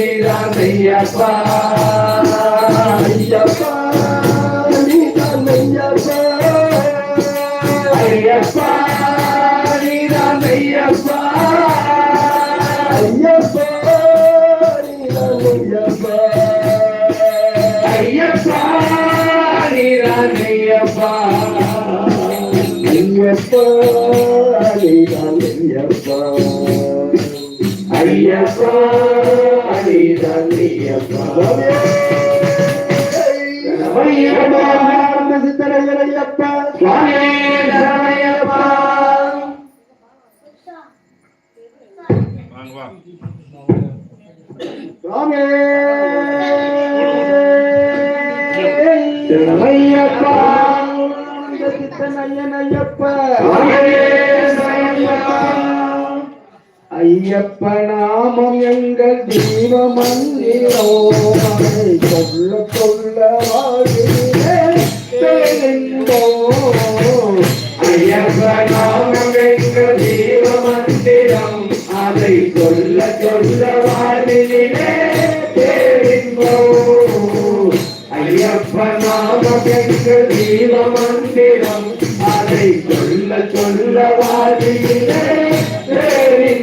நீதான் ஐயப்பா ஐயப்பா நீதான் ஐயப்பா. ஐயப்பா நீதான் ஐயப்பா ஐயப்பா நீதான் ஐயப்பா ஐயப்பா நீதான் ஐயப்பா ஐயப்பா நீதான் ஐயப்பா ஐயப்பா நீதான் ஐயப்பா ஐயப்பா. ஐயப்ப நாமம் எங்கள் ஜீவ மந்திரம் சொல்ல சொல்ல ஐயப்ப நாமம் எங்கள் ஜீவ மந்திரம் அதை சொல்ல சொல்ல வாழ்விலே ஐயப்ப நாமம் எங்கள் மந்திரம் அதை சொல்ல சொல்ல வாழ்விலே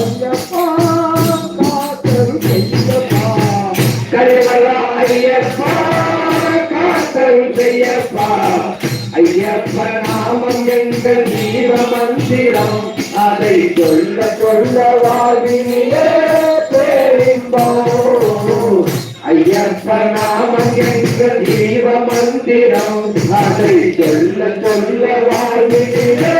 ஐயப்பா காத்தல் ஐயப்ப நாமம் எங்கள் ஜீவ மந்திரம் அதை சொல்ல சொல்ல வாழ்வினிலே பேரின்போம் ஐயப்ப நாமம் எங்கள் ஜீவ மந்திரம் அதை சொல்ல சொல்ல வாழ்வினிலே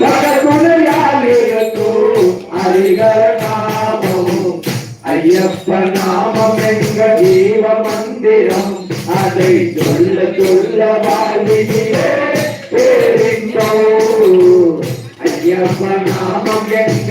பகத்துணையால் இருக்கும் ஹரிகர நாமம் ஐயப்ப நாமம் எங்க ஜீவ மந்திரம் அதை சொல்ல சொல்ல வாழ்வினிலே பேரின்போம் ஐயப்ப நாமம் எங்க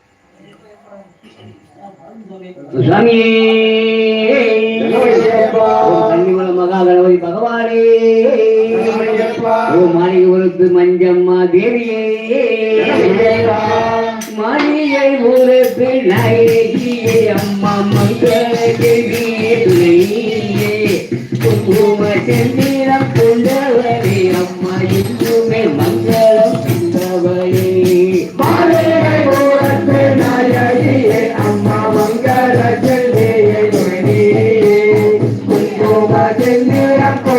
அதை சொல்ல சொல்ல வாழ்வினிலே பேரின்போம் ஐயப்பா நாமே ஐயப்பா கன்னிமல மகா கணபதி பகவானே! ஓ மாளிகை மஞ்சம்மா தேவியே! மாளிகை உறுப்பு நாயகியே அம்மா மங்கள! Thank you.